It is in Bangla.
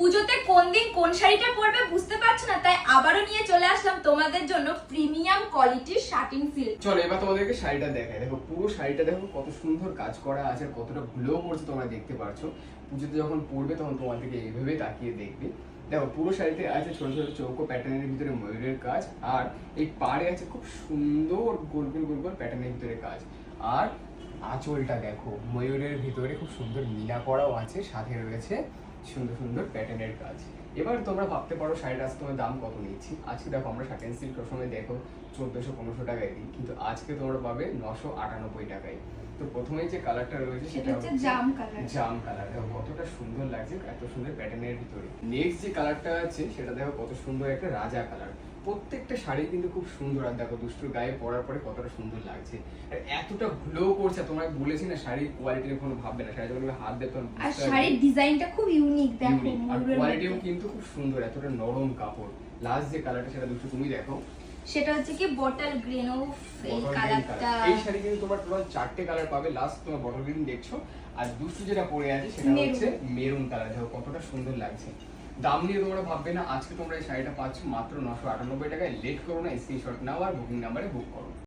পুজোতে কোন দিন কোন শাড়িটা পরবে বুঝতে পারছ না, তাই আবারও নিয়ে চলে আসলাম তোমাদের জন্য প্রিমিয়াম কোয়ালিটির শার্টিং সিল্ক। চলো, এবার তোমাদেরকে শাড়িটা দেখাই। দেখো, পুরো শাড়িটা দেখো, কত সুন্দর কাজ করা আছে কতটা গ্লো করছে তোমরা দেখতে পারছ। পুজোতে যখন পরবে তখন তোমাদেরকে এইভাবে তাকিয়ে দেখবে। দেখো, পুরো শাড়িতে আছে ছোট ছোট চৌকো প্যাটার্নের ভিতরে ময়ূরের কাজ, আর এই পাড়ে আছে খুব সুন্দর গোল গোল গোল গোল প্যাটার্নের ভিতরে কাজ। আর আঁচলটা দেখো ময়ূরের ভিতরে খুব সুন্দর মিনা করাও আছে সাথে রয়েছে সুন্দর সুন্দর প্যাটার্নের কাজ। এবার তোমরা ভাবতে পারো শাড়িটা আজকে তোমার দাম কত নিচ্ছি? আজকে দেখো আমরা শার্টেন সিল্ক সবসময় দেখো চোদ্দোশো পনেরোশো টাকায় দিই কিন্তু আজকে তোমরা পাবে নশো আটানব্বই টাকায়। তো প্রথমেই যে কালারটা রয়েছে সেটা হচ্ছে জাম কালার জাম কালার দেখো কতটা সুন্দর লাগছে এত সুন্দর প্যাটার্নের ভিতরে। নেক্সট যে কালারটা আছে সেটা দেখো কত সুন্দর একটা রাজা কালার প্রত্যেকটা শাড়ি কিন্তু খুব সুন্দর আর দেখো দুষ্টুর গায়ে পরার পরে কতটা সুন্দর লাগছে। আর এতটা গ্লো করছে তোমরা বলেছি না শাড়ির কোয়ালিটির কোনো ভাববে না। শাড়ি যখন হাত দেবে তখন আর শাড়ির ডিজাইনটা খুব ইউনিক দেখো আর কোয়ালিটিও কিন্তু খুব সুন্দর এতটা নরম কাপড়। লাস্ট যে কালারটা সেটা দুটো তুমি দেখো। সেটা হচ্ছে কি বটল গ্রিন ও এই কালারটা এই শাড়ি কিন্তু তোমার টোটাল চারটে কালার পাবে। লাস্ট তোমার বটল গ্রিন দেখছ। আর দুষ্টু যেটা পরে আছে সেটা। হচ্ছে মেরুন কালার দেখো কতটা সুন্দর লাগছে। দাম নিয়ে তোমরা ভাববে না, আজকে তোমরা এই শাড়িটা পাচ্ছ মাত্র নশো আটানব্বই টাকায়। লেট করো না স্ক্রিনশট নাও আর বুকিং নাম্বারে বুক করো।